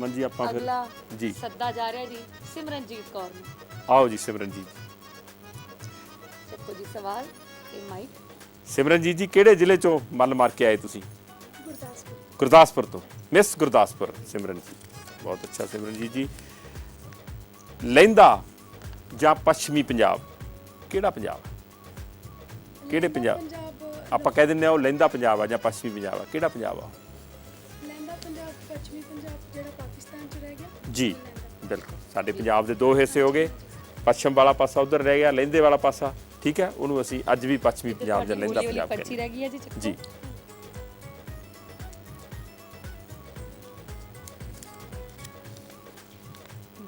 ਅਮਨ ਜੀ ਆਪਾਂ ਫਿਰ ਅਗਲਾ ਜੀ। ਸੱਦਾ ਜਾ ਰਿਹਾ ਜੀ ਸਿਮਰਨਜੀਤ ਕੌਰ ਨੂੰ। ਆਓ ਜੀ ਸਿਮਰਨਜੀਤ ਚੱਕੋ ਜੀ ਸਵਾਲ ਤੇ ਮਾਈਕ ਸਿਮਰਨਜੀਤ ਜੀ ਕਿਹੜੇ ਜ਼ਿਲ੍ਹੇ ਚੋਂ ਮੱਲ ਮਾਰ ਕੇ ਆਏ ਤੁਸੀਂ? ਗੁਰਦਾਸਪੁਰ। ਗੁਰਦਾਸਪੁਰ ਤੋਂ। ਮਿਸ ਗੁਰਦਾਸਪੁਰ ਸਿਮਰਨਜੀਤ ਬਹੁਤ ਅੱਛਾ ਸਿਮਰਨਜੀਤ ਜੀ। ਲਹਿੰਦਾ ਜਾਂ ਪੱਛਮੀ ਪੰਜਾਬ? ਕਿਹੜਾ ਪੰਜਾਬ? ਕਿਹੜੇ ਪੰਜਾਬ? ਪੰਜਾਬ ਆਪਾਂ ਕਹਿ ਦਿੰਦੇ ਆ ਉਹ ਲਹਿੰਦਾ ਪੰਜਾਬ ਆ ਜਾਂ ਪੱਛਮੀ ਪੰਜਾਬ ਆ। ਕਿਹੜਾ ਪੰਜਾਬ ਆ? ਪੰਜਾਬ ਪੱਛਮੀ ਪੰਜਾਬ ਜਿਹੜਾ ਪਾਕਿਸਤਾਨ ਚ ਰਹਿ ਗਿਆ? ਜੀ ਬਿਲਕੁਲ। ਸਾਡੇ ਪੰਜਾਬ ਦੇ ਦੋ ਹਿੱਸੇ ਹੋ ਗਏ। ਪੱਛਮ ਵਾਲਾ ਪਾਸਾ ਉਧਰ ਰਹਿ ਗਿਆ ਲਹਿੰਦੇ ਵਾਲਾ ਪਾਸਾ। ਠੀਕ ਹੈ? ਉਹਨੂੰ ਅਸੀਂ ਅੱਜ ਵੀ ਪੱਛਮੀ ਪੰਜਾਬ ਜਾਂ ਲਹਿੰਦਾ ਪੰਜਾਬ ਪਰਚੀ ਕਹਿੰਦੇ ਰਹਿ ਗਈ ਹੈ ਜੀ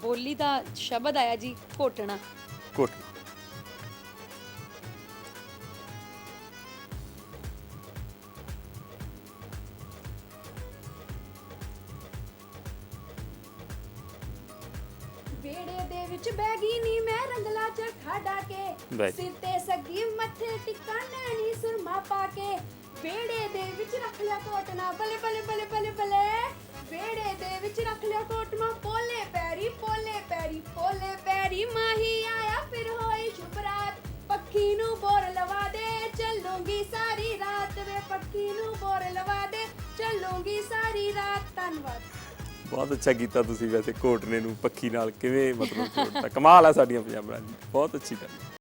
ਬੋਲੀ ਦਾ ਸ਼ਬਦ ਆਇਆ ਜੀ ਘੋਟਣਾ। ਕੋਟ ਵੇੜੇ ਦੇ ਵਿੱਚ ਬਹਿ ਗਈ ਨੀ ਮੈਂ ਰੰਗਲਾ ਚ ਠਾਡਾ ਕੇ। ਬਹਿ। ਸਿਰ ਤੇ ਸੱਗੀ ਮੱਥੇ ਟਿੱਕਾ ਨੈਣੀ ਸੁਰਮਾ ਪਾ ਕੇ। ਵੇੜੇ ਦੇ ਵਿੱਚ ਰੱਖ ਲਿਆ ਕੋਟਣਾ ਬਲੇ ਬਲੇ ਬਲੇ ਬਲੇ ਬਲੇ। ਵੇੜੇ ਦੇ ਵਿੱਚ ਰੱਖ ਲਿਆ ਕੋਟਣਾ ਪੋਲੇ ਪੈਰੀ ਪੋਲੇ ਪੈਰੀ ਪੋਲੇ ਪੈਰੀ। ਮਾਹੀ ਆਇਆ ਫਿਰ ਹੋਈ ਸ਼ੁਭਰਾਤ ਪੱਖੀ ਨੂੰ ਬੋਰ ਲਵਾ ਦੇ ਚੱਲੂਗੀ ਸਾਰੀ ਰਾਤ ਵੇ। ਪੱਖੀ ਨੂੰ ਬੋਰ ਲਵਾ ਬਹੁਤ ਅੱਛਾ ਕੀਤਾ ਤੁਸੀਂ ਵੈਸੇ ਕੋਟਨੇ ਨੂੰ ਪੱਖੀ ਨਾਲ, ਕਿਵੇਂ ਮਤਲਬ ਜੋੜਤਾ? ਕਮਾਲ ਹੈ ਸਾਡੀਆਂ ਪੰਜਾਬਣਾਂ ਦੀ, ਬਹੁਤ ਅੱਛੀ ਗੱਲ।